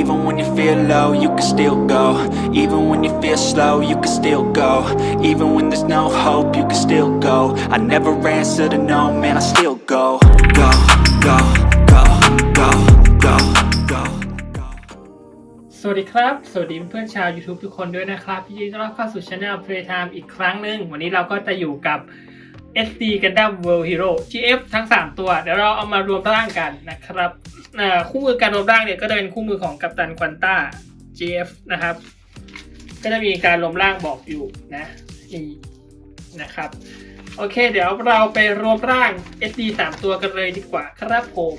Even when you feel low, you can still go. Even when you feel slow, you can still go. Even when there's no hope, you can still go. I never answer to no, man, I still go. Go, go, go, go, go, go, สวัสดีครับ สวัสดีเพื่อนชาว YouTube ทุกคนด้วยนะครับยินดีต้อนรับเข้าสู่ช anel Playtime อีกครั้งหนึ่ง วันนี้เราก็จะอยู่กับ SD Gundam World Hero GF ทั้ง 3 ตัว เดี๋ยวเราเอามารวมร่างกันนะครับคู่มือการรวมร่างเนี่ยก็จะเป็นคู่มือของกัปตันควันต้า GF นะครับ ก็จะมีการรวมร่างบอกอยู่นะนี่นะครับ โอเค เดี๋ยวเราไปรวมร่าง SD 3 ตัวกันเลยดีกว่าครับผม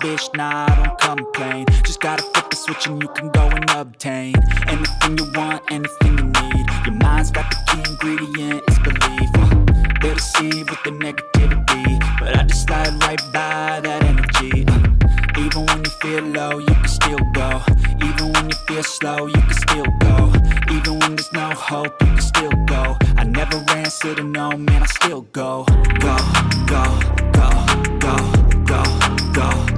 Bitch, nah, I don't complain. Just gotta flip the switch and you can go and obtain anything you want, anything you need. Your mind's got the key ingredient, it's belief. Uh, they're deceived with the negativity, but I just slide right by that energy. Uh, even when you feel low, you can still go. Even when you feel slow, you can still go. Even when there's no hope, you can still go. I never answer to no, man, I still go, go, go, go, go, go,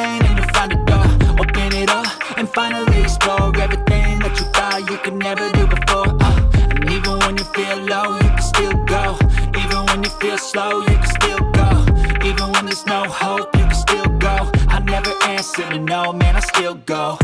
finally explore everything that you thought you could never do before. Uh, and even when you feel low, you can still go. Even when you feel slow, you can still go. Even when there's no hope, you can still go. I never answer to no, man, I still go.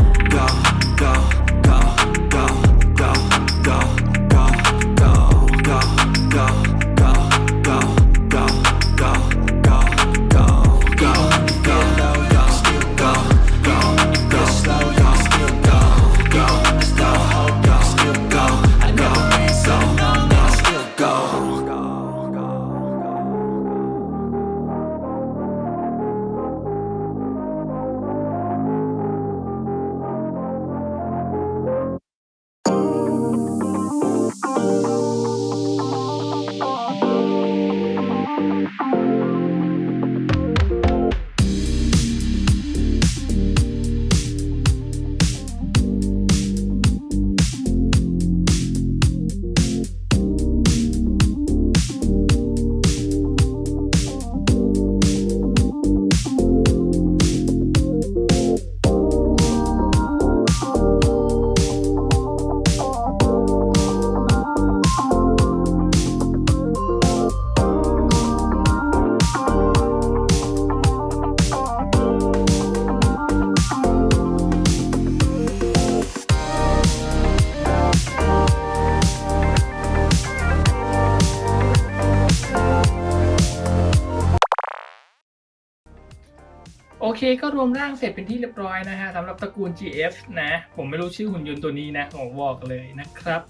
ก็รวมร่างเสร็จเป็นที่เรียบร้อยนะฮะสำหรับตระกูล GF นะ ผมไม่รู้ชื่อหุ่นยนต์ตัวนี้นะผมบอกเลยนะครับ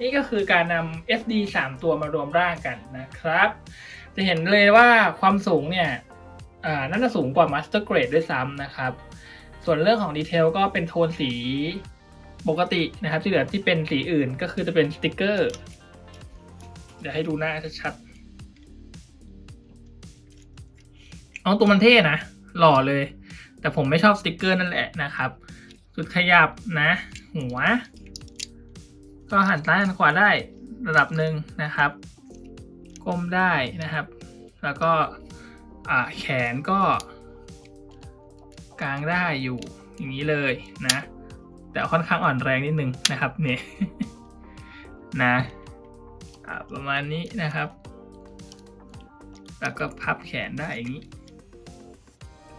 นี่ก็คือการนำ SD 3 ตัวมารวมร่างกันนะครับ จะเห็นเลยว่าความสูงเนี่ยอ่าน่าจะสูงกว่า Master Grade ด้วยซ้ำนะครับ ส่วนเรื่องของดีเทลก็เป็นโทนสีปกตินะครับ ที่เหลือที่เป็นสีอื่นก็คือจะเป็นสติกเกอร์ เดี๋ยวให้ดูหน้าชัดๆเอาตัวมันเท่นะ หล่อเลย แต่ผมไม่ชอบสติกเกอร์นั่นแหละนะครับจุดขยับนะ หัว ก็หันซ้ายหันขวาได้ระดับหนึ่งนะครับก้มได้นะครับ แล้วก็แขนก็กางได้อยู่อย่างนี้เลยนะ แต่ค่อนข้างอ่อนแรงนิดนึงนะครับเนี่ยนะประมาณนี้นะครับ แล้วก็พับแขนได้อย่างนี้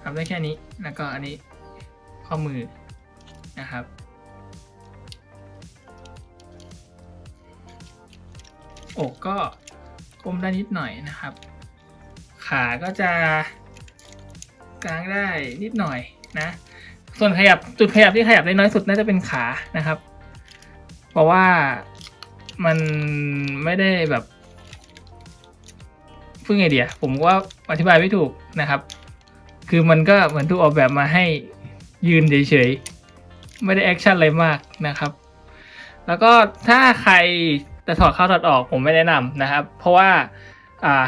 ทำได้แค่นี้แล้วก็อันนี้ข้อมือนะครับ อกก็ก้มได้นิดหน่อยนะครับ ขาก็จะกลางได้นิดหน่อยนะ ส่วนขยับจุดขยับที่ขยับได้น้อยสุดน่าจะเป็นขานะครับ เพราะว่ามันไม่ได้แบบพูดไงเดีย ผมว่าอธิบายไม่ถูกนะครับ คือมันก็เหมือนถูกออกแบบมาให้ยืนเฉยๆ ไม่ได้แอคชั่นอะไรมากนะครับ แล้วก็ถ้าใครจะถอดเข้าถอดออกผมไม่แนะนำนะครับ เพราะว่า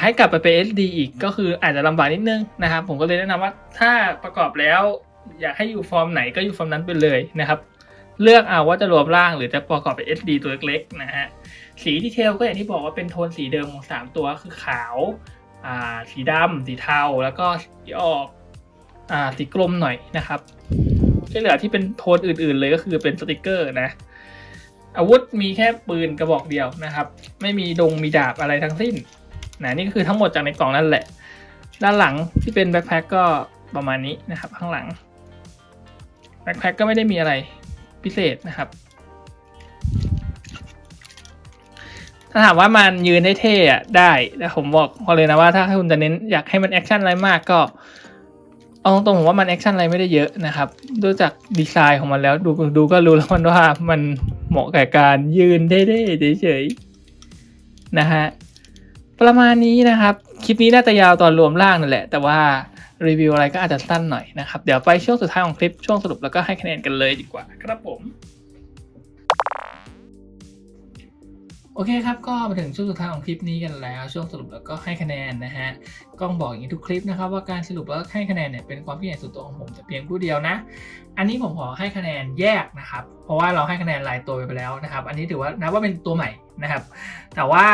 ให้กลับไปเป็น SD อีกก็คืออาจจะลำบากนิดนึงนะครับ ผมก็เลยแนะนำว่าถ้าประกอบแล้วอยากให้อยู่ฟอร์มไหนก็อยู่ฟอร์มนั้นไปเลยนะครับ เลือกเอาว่าจะรวมร่างหรือจะประกอบเป็น SD ตัวเล็กๆนะฮะสีดีเทลก็อย่างที่บอกว่าเป็นโทนสีเดิมของ 3 ตัวคือขาวาสีดำสีเทาแล้วก็สีออก สีกลมหน่อยนะครับที่เหลือที่เป็นโทนอื่น ๆ เลยก็คือเป็นสติกเกอร์นะ อาวุธมีแค่ปืนกระบอกเดียวนะครับ ไม่มีดงมีดาบอะไรทั้งสิ้นนะนี่ก็คือทั้งหมดจากในกล่องนั่นแหละ ด้านหลังที่เป็นแบ็คแพ็คก็ประมาณนี้นะครับ ข้างหลังแบ็คแพ็คก็ไม่ได้มีอะไรพิเศษนะครับ ถ้าถามว่ามันยืนได้เท่อะได้แต่ผมบอกพอเลยนะว่าถ้าคุณจะเน้นอยากให้มันแอคชั่นอะไรมากก็ เอาตรงๆว่ามันแอคชั่นอะไรไม่ได้เยอะนะครับดูจากดีไซน์ของมันแล้ว ดูดูก็รู้แล้วมันว่ามันเหมาะแก่การยืนได้ๆเฉยๆนะฮะประมาณนี้นะครับ คลิปนี้น่าจะยาวตอนรวมร่างนั่นแหละ แต่ว่ารีวิวอะไรก็อาจจะสั้นหน่อยนะครับ เดี๋ยวไปช่วงสุดท้ายของคลิปช่วงสรุปแล้วก็ให้คะแนนกันเลยดีกว่าครับผม โอเคครับ ก็มาถึงช่วงสุดท้ายของคลิปนี้กันแล้ว ช่วงสรุปแล้วก็ให้คะแนนนะฮะกล้องบอกอย่างนี้ทุกคลิปนะครับว่าการสรุปแล้วให้คะแนนเนี่ยเป็นความคิดเห็นส่วนตัวของผมแต่เพียงผู้เดียวนะ อันนี้ผมขอให้คะแนนแยกนะครับ เพราะว่าเราให้คะแนนรายตัวไปแล้วนะครับ อันนี้ถือว่านับว่าเป็นตัวใหม่นะครับ แต่ว่า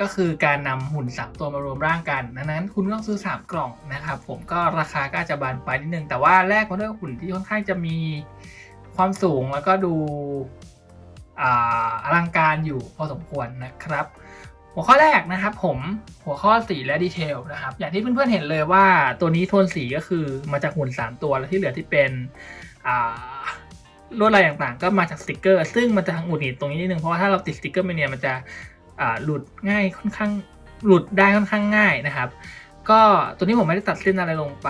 ก็คือการนำหุ่นสามตัวมารวมร่างกันดังนั้นคุณต้องซื้อสามกล่องนะครับ ผมก็ราคาก็จะบานไปนิดนึงแต่ว่าแลกมาด้วยหุ่นที่ค่อนข้างจะมีความสูงแล้วก็ดู อลังการอยู่พอสมควรนะครับ หัวข้อแรกนะครับผมหัวข้อสีและดีเทลนะครับ อย่างที่เพื่อนๆเห็นเลยว่าตัวนี้โทนสีก็คือมาจากหุ่น 3 ตัวแล้วที่เหลือที่เป็นลวดลายต่างๆ ก็มาจากสติกเกอร์ ซึ่งมันจะหงุดหงิดตรงนี้นิดนึงเพราะว่าถ้าเราติดสติกเกอร์ไปเนี่ยมันจะหลุดง่ายค่อนข้างหลุดได้ค่อนข้างง่ายนะครับ ก็ตัวนี้ผมไม่ได้ตัดเส้นอะไรลงไป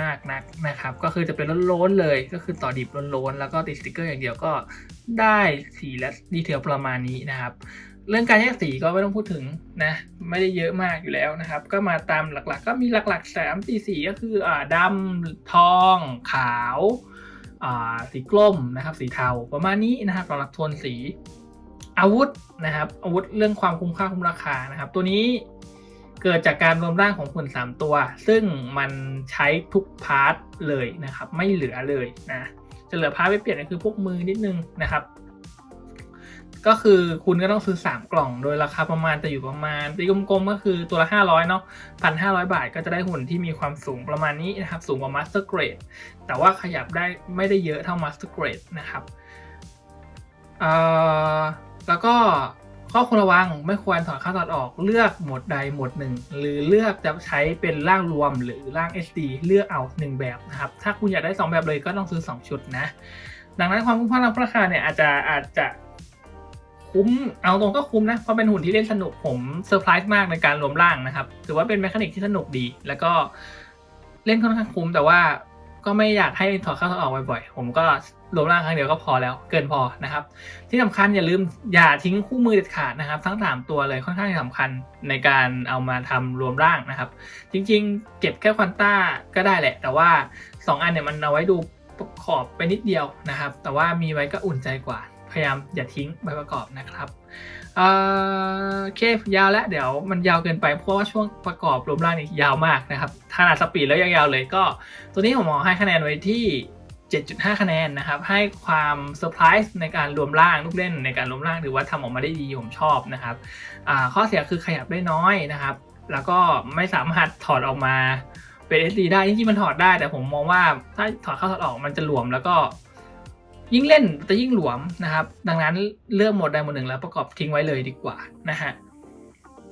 มากนักนะครับ ก็คือจะเป็นล้นๆเลย ก็คือต่อดิบล้นๆแล้วก็ติดสติกเกอร์อย่างเดียวก็ได้สีและดีเทลประมาณนี้นะครับ เรื่องการแยกสีก็ไม่ต้องพูดถึงนะไม่ได้เยอะมากอยู่แล้วนะครับ ก็มาตามหลักๆ ก็มีหลักๆสามสีสีก็คืออ่าดำทอง ขาวอ่าสีกลมนะครับ สีเทาประมาณนี้นะครับสำหรับโทนสีอาวุธนะครับอาวุธเรื่องความคุ้มค่าคุ้มราคานะครับ ตัวนี้ เกิดจากการรวมร่างของหุ่น 3 ตัว ซึ่งมันใช้ทุกพาร์ทเลยนะครับ ไม่เหลือเลยนะจะเหลือพาร์ทไปเปลี่ยนก็คือพวกมือนิดนึงนะครับ ก็คือคุณก็ต้องซื้อ 3 กล่องโดยราคาประมาณจะอยู่ประมาณตีกลมๆก็คือตัวละ 500เนาะพันห้าบาทก็จะได้หุ่นที่มีความสูงประมาณนี้นะครับ สูงกว่า Master Grade แต่ว่าขยับได้ไม่ได้เยอะเท่า Master Grade นะครับแล้วก็ ข้อควรระวังไม่ควรถอดเข้าถอดออกเลือกหมดใดหมดหนึ่ง หรือเลือกจะใช้เป็นร่างรวมหรือร่าง SD เลือกเอา 1 แบบนะครับ ถ้าคุณอยากได้ 2 แบบเลยก็ต้องซื้อ 2 ชุดนะ ดังนั้นความคุ้มค่าราคาเนี่ยอาจจะอาจจะคุ้มเอาตรงก็คุ้มนะเพราะเป็นหุ่นที่เล่นสนุกผมเซอร์ไพรส์มากในการรวมร่างนะครับถือว่าเป็นแมคานิกที่สนุกดี แล้วก็เล่นค่อนข้างคุ้มแต่ว่าก็ไม่อยากให้ถอดเข้าถอดออกบ่อยๆผมก็ รวมร่างครั้งเดียวก็พอแล้วเกินพอนะครับ ที่สำคัญอย่าลืมอย่าทิ้งคู่มือเด็ดขาดนะครับ ทั้งสามตัวเลยค่อนข้างสำคัญในการเอามาทำรวมร่างนะครับ จริงๆ เก็บแค่ควันต้าก็ได้แหละ แต่ว่า 2 อันเนี่ยมันเอาไว้ดูประกอบไปนิดเดียวนะครับ แต่ว่ามีไว้ก็อุ่นใจกว่า พยายามอย่าทิ้งใบประกอบนะครับเอ่อโอเคยาวแล้วเดี๋ยวมันยาวเกินไปเพราะว่าช่วงประกอบรวมร่างนี่ยาวมากนะครับขนาดสปีดแล้วยาวๆเลยก็ ตัวนี้ผมมองให้คะแนนไว้ที่ 7.5 คะแนนนะครับ ให้ความเซอร์ไพรส์ในการรวมร่างลูกเล่นในการรวมร่างถือว่าทำออกมาได้ดีผมชอบนะครับข้อเสียคือขยับได้น้อยนะครับ แล้วก็ไม่สามารถถอดออกมาเป็น SD ได้จริงๆมันถอดได้ แต่ผมมองว่าถ้าถอดเข้าถอดออกมันจะหลวมแล้วก็ยิ่งเล่นจะยิ่งหลวมนะครับ ดังนั้นเลือกโหมดใดโหมดหนึ่งแล้วประกอบทิ้งไว้เลยดีกว่านะฮะ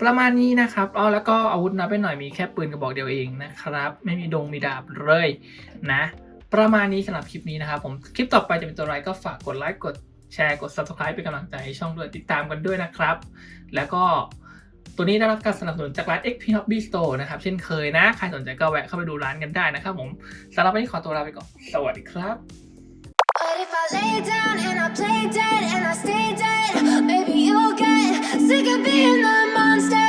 ประมาณนี้นะครับอ๋อแล้วก็อาวุธนับไปหน่อยมีแค่ปืนกระบอกเดียวเองนะครับ ไม่มีดงมีดาบเลยนะ ประมาณนี้สำหรับคลิปนี้นะครับผมคลิปต่อไปจะเป็นตัวอะไรก็ฝากกดไลค์กดแชร์กด subscribe เป็นกำลังใจให้ช่องด้วยติดตามกันด้วยนะครับ แล้วก็ตัวนี้ได้รับการสนับสนุนจากร้าน XP Hobby Store นะครับ เช่นเคยนะ ใครสนใจก็แวะเข้าไปดูร้านกันได้นะครับผมสำหรับวันนี้ขอตัวลาไปก่อน สวัสดีครับ But if I lay down and I play dead and I stay dead, maybe you'll get sick of being the monster.